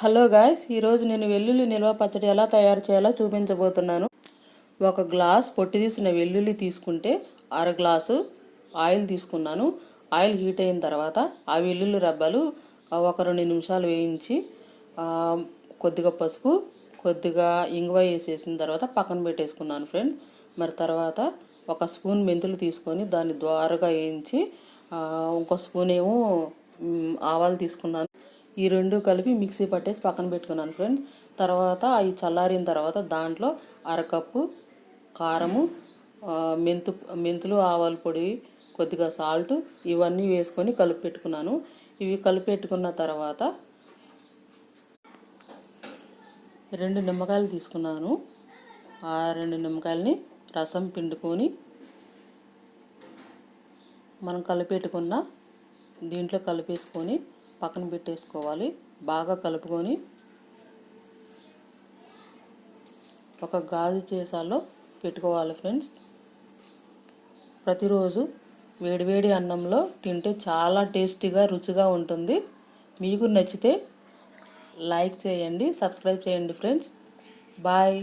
Hello guys ఈరోజు నేను వెల్లుల్లి నిల్వ పచ్చడి ఎలా తయారు చేయాలో చూపించబోతున్నాను. ఒక గ్లాస్ పొట్టి తీసిన వెల్లుల్లి తీసుకుంటే అర గ్లాసు ఆయిల్ తీసుకున్నాను. ఆయిల్ హీట్ అయిన తర్వాత ఆ వెల్లుల్లి రబ్బలు ఒక రెండు నిమిషాలు వేయించి కొద్దిగా పసుపు కొద్దిగా ఇంగువ వేసేసిన తర్వాత పక్కన పెట్టేసుకున్నాను ఫ్రెండ్. మరి తర్వాత ఒక స్పూన్ మెంతులు తీసుకొని దాన్ని ద్వారగా వేయించి ఇంకో స్పూన్ ఏమో ఆవాలు తీసుకున్నాను. ఈ రెండు కలిపి మిక్సీ పట్టేసి పక్కన పెట్టుకున్నాను ఫ్రెండ్ తర్వాత అవి చల్లారిన తర్వాత దాంట్లో అరకప్పు కారము మెంతు మెంతులు ఆవాల పొడి కొద్దిగా సాల్ట్ ఇవన్నీ వేసుకొని కలిపి పెట్టుకున్నాను. ఇవి కలిపి పెట్టుకున్న తర్వాత రెండు నిమ్మకాయలు తీసుకున్నాను. ఆ రెండు నిమ్మకాయలని రసం పిండుకొని మనం కలిపెట్టుకున్న దీంట్లో కలిపేసుకొని పక్కన పెట్టేసుకోవాలి. బాగా కలుపుకొని ఒక గాజు చేసాలో పెట్టుకోవాలి ఫ్రెండ్స్. ప్రతిరోజు వేడివేడి అన్నంలో తింటే చాలా టేస్టీగా రుచిగా ఉంటుంది. మీకు నచ్చితే లైక్ చేయండి సబ్స్క్రైబ్ చేయండి ఫ్రెండ్స్. బాయ్.